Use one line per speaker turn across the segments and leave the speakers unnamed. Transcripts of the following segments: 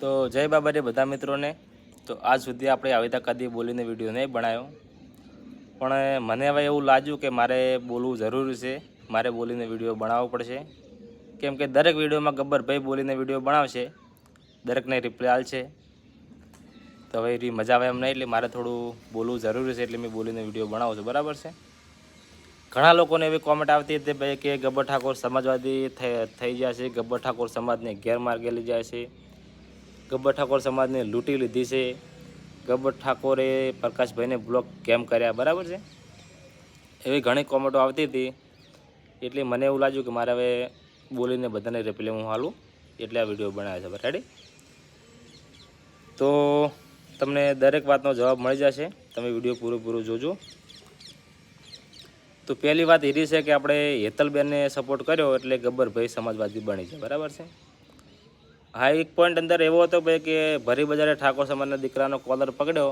તો જય બાબારી બધા મિત્રોને. તો આજ સુધી આપણે આવી રીતે કદી બોલીને વીડિયો નહીં બનાવ્યો પણ મને હવે એવું લાગ્યું કે મારે બોલવું જરૂરી છે. મારે બોલીને વીડિયો બનાવવો પડશે. કેમ કે દરેક વિડીયોમાં ગબ્બરભાઈ બોલીને વીડિયો બનાવશે. દરેકને રિપ્લાય આલશે. તો હવે એ મજા આવે એમ નહીં એટલે મારે થોડું બોલવું જરૂરી છે એટલે મેં બોલીને વીડિયો બનાવું છું. બરાબર છે? ઘણા લોકોને એવી કોમેન્ટ આવતી હતી ભાઈ કે ગબ્બર ઠાકોર સમાજવાદી થઈ ગયા છે. ગબ્બર ઠાકોર સમાજને ગેરમાર્ગે લઈ જાય છે. ગબ્બર ઠાકોર સમાજને લૂંટી લીધી છે. ગબ્બર ઠાકોરે પ્રકાશભાઈને બ્લોક કેમ કર્યા? બરાબર છે? એવી ઘણી કોમેન્ટો આવતી હતી. એટલે મને એવું લાગ્યું કે મારે હવે બોલીને બધાને રિપ્લે હું હાલું. એટલે આ વીડિયો બનાવ્યો છે. બરાડી તો તમને દરેક વાતનો જવાબ મળી જશે. તમે વીડિયો પૂરેપૂરો પૂરો જોજો. તો પહેલી વાત એ છે કે આપણે હેતલબેનને સપોર્ટ કર્યો એટલે ગબ્બરભાઈ સમાજવાદી બની છે. બરાબર છે? હા એક પોઈન્ટ અંદર એવો હતો ભાઈ કે ભરી બજારે ઠાકોર સમાજના દીકરાનો કોલર પકડ્યો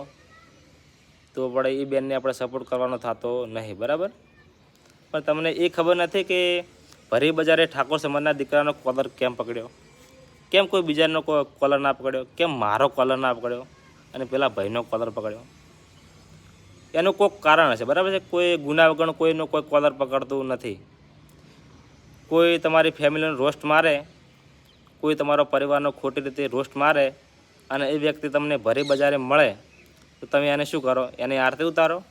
તો પણ એ બેનને આપણે સપોર્ટ કરવાનો થતો નહીં, બરાબર? પણ તમને એ ખબર નથી કે ભરી બજારે ઠાકોર સમાજના દીકરાનો કોલર કેમ પકડ્યો? કેમ કોઈ બીજાનો કોલર ના પકડ્યો? કેમ મારો કોલર ના પકડ્યો? અને પેલા ભાઈનો કોલર પકડ્યો? એનું કોઈક કારણ હશે, બરાબર છે? કોઈ ગુના વગર કોઈનો કોઈ કોલર પકડતું નથી. કોઈ તમારી ફેમિલીનો રોસ્ટ મારે કોઈ તમારો પરિવારનો ખોટી રીતે રોસ્ટ મારે અને એ વ્યક્તિ તમને ભરી બજારે મળે, તો તમે એને શું કરો? એની આરતી ઉતારો.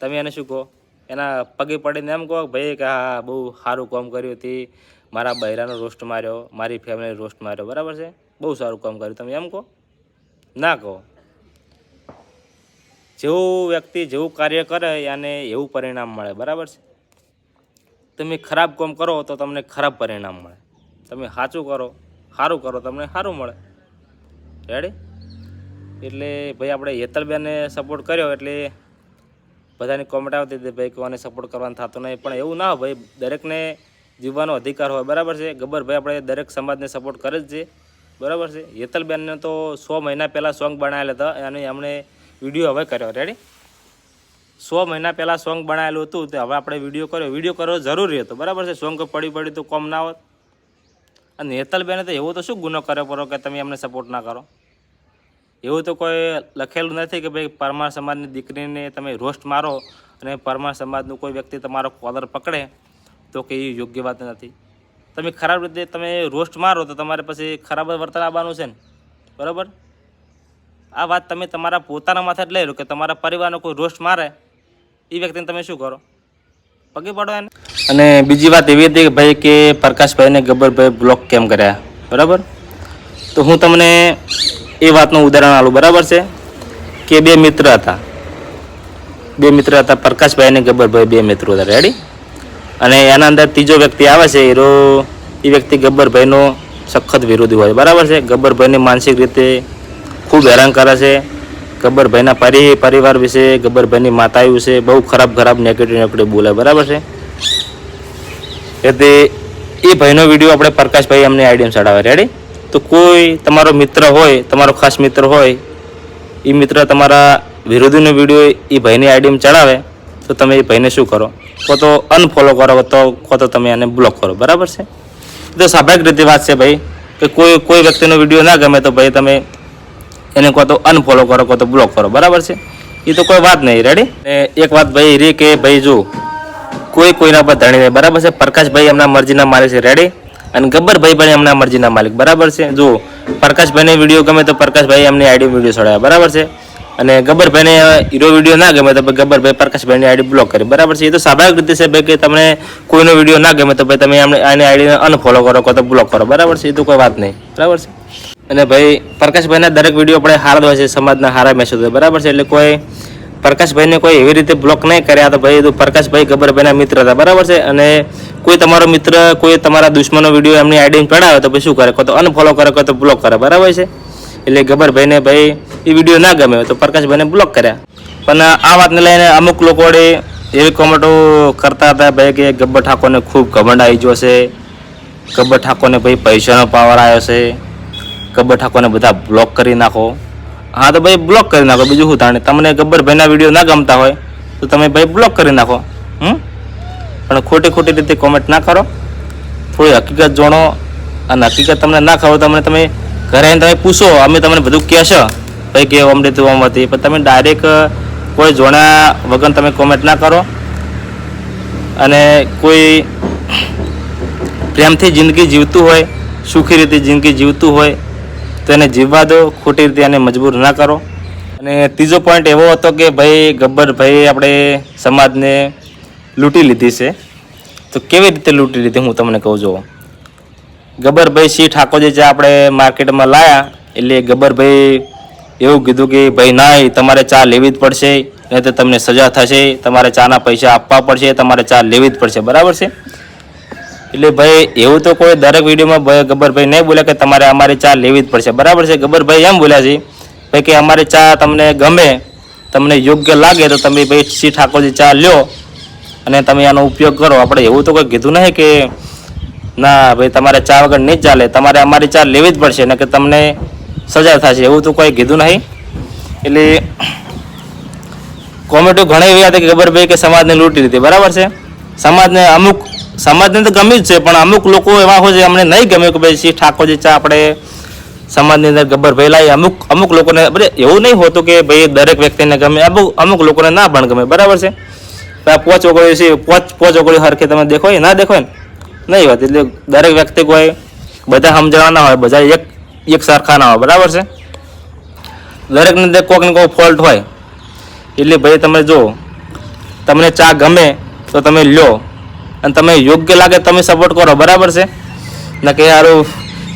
તમે એને શું કહો? એના પગે પડીને એમ કહો ભાઈ, કે હા, બહુ સારું કામ કર્યું હતી. મારા બૈરાનો રોસ્ટ માર્યો, મારી ફેમિલીનો રોસ્ટ માર્યો. બરાબર છે? બહુ સારું કામ કર્યું. તમે એમ કહો? ના કહો. જેવું વ્યક્તિ જેવું કાર્ય કરે, એને એવું પરિણામ મળે. બરાબર છે? તમે ખરાબ કામ કરો તો તમને ખરાબ પરિણામ મળે. તમે સાચું કરો, સારું કરો, તમને સારું મળે. રેડી એટલે ભાઈ આપણે હેતલબેનને સપોર્ટ કર્યો એટલે બધાની કોમેન્ટ આવતી હતી, ભાઈ કોને સપોર્ટ કરવાનો થતો નહીં. પણ એવું ના હોય, ભાઈ, દરેકને જીવવાનો અધિકાર હોય, બરાબર છે? ગબ્બરભાઈ આપણે દરેક સમાજને સપોર્ટ કરે જ છે. બરાબર છે? હેતલબેનને તો સો મહિના પહેલાં સોંગ બનાવેલા હતા, અને એમણે વીડિયો હવે કર્યો. રેડી સો મહિના પહેલાં સોંગ બનાવેલું હતું, તે હવે આપણે વીડિયો કર્યો. વીડિયો કરવો જરૂરી હતો, બરાબર છે? સોંગ પડી પડી તો કોમ ના હોત. અને નેતલબેને તો એવો તો શું ગુનો કર્યો પરો કે તમે એમને સપોર્ટ ના કરો? એવું તો કોઈ લખેલું નથી કે ભાઈ પરમાર સમાજની દીકરીને તમે રોસ્ટ મારો અને પરમાર સમાજનું કોઈ વ્યક્તિ તમારો કોલર પકડે તો કે એ યોગ્ય વાત નથી. તમે ખરાબ રીતે તમે રોસ્ટ મારો તો તમારે પછી ખરાબ વર્તન આવવાનું છે ને? બરાબર? આ વાત તમે તમારા પોતાના માથે જ લઈ લો કે તમારા પરિવારનો કોઈ રોસ્ટ મારે, એ વ્યક્તિને તમે શું કરો? પગે પડો એને. અને બીજી વાત એવી હતી કે ભાઈ કે પ્રકાશભાઈને ગબ્બરભાઈ બ્લોક કેમ કર્યા? બરાબર? તો હું તમને એ વાતનું ઉદાહરણ આલું બરાબર છે? કે બે મિત્ર હતા. બે મિત્ર હતા, પ્રકાશભાઈ અને ગબ્બરભાઈ બે મિત્રો હતા. રેડી અને એના અંદર ત્રીજો વ્યક્તિ આવે છે એરો એ વ્યક્તિ ગબ્બરભાઈનો સખત વિરોધી હોય બરાબર છે? ગબ્બરભાઈને માનસિક રીતે ખૂબ હેરાન કરે છે. ગબ્બરભાઈના પરિ, પરિવાર વિશે ગબ્બરભાઈની માતા વિશે બહુ ખરાબ ખરાબ નેગેટિવ નેગેટિવ બોલે બરાબર છે? એટલે એ ભાઈનો વીડિયો આપણે પ્રકાશભાઈ અમને આઈડિયમ ચડાવે. રેડી તો કોઈ તમારો મિત્ર હોય, તમારો ખાસ મિત્ર હોય, એ મિત્ર તમારા વિરોધીનો વીડિયો એ ભાઈની આઈડિયમ ચડાવે, તો તમે એ ભાઈને શું કરો? કો તો અનફોલો કરો, તો કો તો તમે એને બ્લોક કરો. બરાબર છે? તો સ્વાભાવિક રીતે વાત છે ભાઈ, કે કોઈ કોઈ વ્યક્તિનો વીડિયો ના ગમે તો ભાઈ તમે એને કહો તો અનફોલો કરો કહો તો બ્લોક કરો. બરાબર છે? એ તો કોઈ વાત નહીં. રેડી એક વાત ભાઈ રે કે ભાઈ જો કોઈ કોઈના પર ધણી નહીં. બરાબર છે? પ્રકાશભાઈ એમના મરજીના માલિક છે. રેડી અને ગબ્બરભાઈ પણ એમના મરજીના માલિક. બરાબર છે? જો પ્રકાશભાઈને વીડિયો ગમે તો પ્રકાશભાઈ એમની આઈડી વીડિયો છોડાયા બરાબર છે? અને ગબ્બરભાઈને હીરો વીડિયો ના ગમે તો ભાઈ ગબ્બરભાઈ પ્રકાશભાઈની આઈડી બ્લોક કરી. બરાબર છે? એ તો સ્વાભાવિક રીતે છે ભાઈ કે તમને કોઈનો વીડિયો ના ગમે તો ભાઈ તમે એમને આની આઈડીને અનફોલો કરો કહો તો બ્લોક કરો. બરાબર છે? એ તો કોઈ વાત નહીં. બરાબર છે? અને ભાઈ પ્રકાશભાઈના દરેક વીડિયો આપણે હારા હોય છે, સમાજના હારા મેસેજ હોય બરાબર છે? એટલે કોઈ પ્રકાશભાઈને કોઈ એવી રીતે બ્લોક નહીં કર્યા તો ભાઈ પ્રકાશભાઈ ગબરભાઈના મિત્ર હતા. બરાબર છે? અને કોઈ તમારો મિત્ર, કોઈ તમારા દુશ્મનો વીડિયો એમની આઈડી પડાવે તો શું કરે? કહો તો અનફોલો કરે કહો તો બ્લોક કરે. બરાબર છે? એટલે ગબરભાઈને ભાઈ એ વીડિયો ના ગમે તો પ્રકાશભાઈને બ્લોક કર્યા. પણ આ વાતને લઈને અમુક લોકો એવી કોમેન્ટો કરતા હતા ભાઈ કે ગબ્બર ઠાકોરને ખૂબ ઘમંડ આવી ગયો છે. ગબ્બર ઠાકોરને ભાઈ પૈસાનો પાવર આવ્યો છે. ગબ્બર ઠાકોરને બધા બ્લોક કરી નાખો. હા, તો ભાઈ બ્લોક કરી નાખો, બીજું શું તાણે? તમને ગબ્બરભાઈના વીડિયો ના ગમતા હોય, તો તમે ભાઈ બ્લોક કરી નાખો, હમ? પણ ખોટી ખોટી રીતે કોમેન્ટ ના કરો. થોડી હકીકત જોણો, અને હકીકત તમને ના ખબર તમને તમે ઘરે આવીને તમે પૂછો, અમે તમને બધું કહેશો. ભાઈ કે આમ રીતે આમ હતી. પણ તમે ડાયરેક્ટ કોઈ જોણા વગર તમે કોમેન્ટ ના કરો. અને કોઈ પ્રેમથી જિંદગી જીવતું હોય, સુખી રીતે જિંદગી જીવતું હોય, તો એને જીવવા દો. ખોટી રીતે એને મજબૂર ના કરો. અને ત્રીજો પોઈન્ટ એવો હતો કે ભાઈ ગબ્બરભાઈ આપણે સમાજને લૂંટી લીધી છે. તો કેવી રીતે લૂંટી લીધી હું તમને કહું છું ગબ્બરભાઈ સિંહ ઠાકોરજી જે આપણે માર્કેટમાં લાયા, એટલે ગબ્બરભાઈ એવું કીધું કે ભાઈ ના તમારે ચા લેવી જ પડશે, નહીં તો તમને સજા થશે, તમારે ચાના પૈસા આપવા પડશે, તમારે ચા લેવી જ પડશે. બરાબર છે? એટલે ભાઈ, એવું તો કોઈ દરેક વિડીયોમાં ભાઈ ગબ્બરભાઈ નહીં બોલે કે તમારે અમારી ચા લેવી જ પડશે. બરાબર છે? ગબ્બરભાઈ એમ બોલ્યા છે ભાઈ કે અમારી ચા તમને ગમે, તમને યોગ્ય લાગે તો તમે ભાઈ શ્રી ઠાકોરજી ચા લ્યો અને તમે આનો ઉપયોગ કરો. આપણે એવું તો કોઈ કીધું નહીં કે ના, ભાઈ તમારે ચા વગર નહીં ચાલે. તમારે અમારી ચા લેવી જ પડશે ને કે તમને સજા થશે. એવું તો કોઈ કીધું નહીં. એટલે કોમેન્ટો ઘણી એવી હતી કે ગબ્બરભાઈ કે સમાજને લૂંટી લીધી. બરાબર છે? સમાજને અમુક સમાજને તો ગમ્યું જ છે, પણ અમુક લોકો એવા હોય છે અમને નહીં ગમ્યું કે ભાઈ શ્રી ઠાકોરજી ચા આપણે સમાજની અંદર ગબ્બર ભેલાય અમુક અમુક લોકોને એવું નહીં હોતું કે ભાઈ દરેક વ્યક્તિને ગમે અમુક અમુક લોકોને ના પણ ગમે, બરાબર છે? આ પોચ ઓગળી છે, પોચ પોચ ઓગળી હરખે તમે દેખો ના દેખો ને નહીં હોત, એટલે દરેક વ્યક્તિ કોઈ બધા સમજવાના હોય, બધા એક એક સરખા ના હોય, બરાબર છે? દરેકની અંદર કોઈક ને કોઈ ફોલ્ટ હોય, એટલે ભાઈ તમે જો, તમને ચા ગમે તો તમે લ્યો. અને તમે યોગ્ય લાગે તમે સપોર્ટ કરો. બરાબર છે? ને કે સારું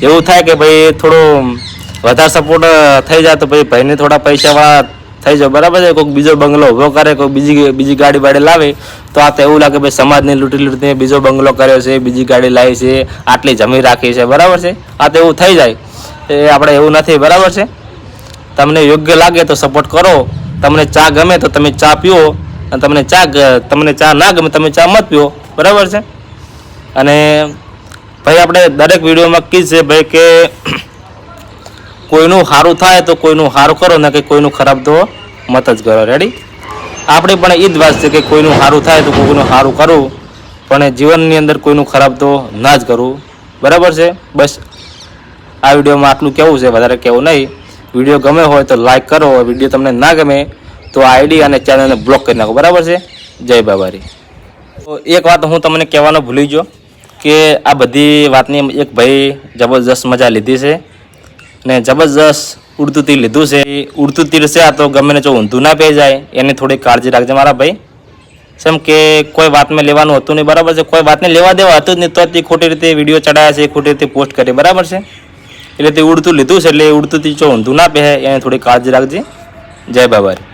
એવું થાય કે ભાઈ થોડું વધારે સપોર્ટ થઈ જાય તો ભાઈ ભાઈને થોડા પૈસાવાળા થઈ જાય. બરાબર છે? કોઈક બીજો બંગલો ઊભો કરે કોઈ બીજી બીજી ગાડી બાડી લાવે, તો આ તો એવું લાગે ભાઈ સમાજને લૂંટી લૂંટીને બીજો બંગલો કર્યો છે, બીજી ગાડી લાવી છે, આટલી જમીન રાખી છે. બરાબર છે? આ તો એવું થઈ જાય. એ આપણે એવું નથી. બરાબર છે? તમને યોગ્ય લાગે તો સપોર્ટ કરો. તમને ચા ગમે તો તમે ચા પીઓ. અને તમને ચા તમને ચા ના ગમે તમે ચા મત પીઓ બરાબર છે? અને ભાઈ, આપણે દરેક વિડીયોમાં કી છે ભાઈ કે કોઈનું સારું થાય તો કોઈનું સારું કરો, ને કે કોઈનું ખરાબ તો મત જ કરો. રેડી આપણે પણ એ જ વાત છે કે કોઈનું સારું થાય તો કોઈનું સારું કરવું પણ જીવનની અંદર કોઈનું ખરાબ તો ના જ કરવું બરાબર છે? બસ આ વિડીયોમાં આટલું કેવું છે? વધારે કેવું નહીં. વીડિયો ગમે હોય તો લાઇક કરો. વીડિયો તમને ના ગમે તો આઈડી અને ચેનલને બ્લોક કરી નાખો. બરાબર છે? જય બાબારી. તો એક વાત હું તમને કહેવાનો ભૂલી ગયો કે આ બધી વાતની એક ભાઈ જબરજસ્ત મજા લીધી છે ને જબરજસ્ત ઉડતું તીર લીધું છે. ઉડતું તીર છે, આ તો ગમે ને જો ઊંધું ના પે જાય, એની થોડી કાળજી રાખજે મારા ભાઈ. જેમ કે કોઈ વાતમાં લેવાનું હતું નહીં, બરાબર છે? કોઈ વાતને લેવા દેવા હતું જ નહીં, તો તે ખોટી રીતે વીડિયો ચડાયા છે ખોટી રીતે પોસ્ટ કરી. બરાબર છે? એટલે તે ઉડતું લીધું છે, એટલે ઉડતું જો ઊંધું ના પહે એને થોડી કાળજી રાખજે. જય બાબારી.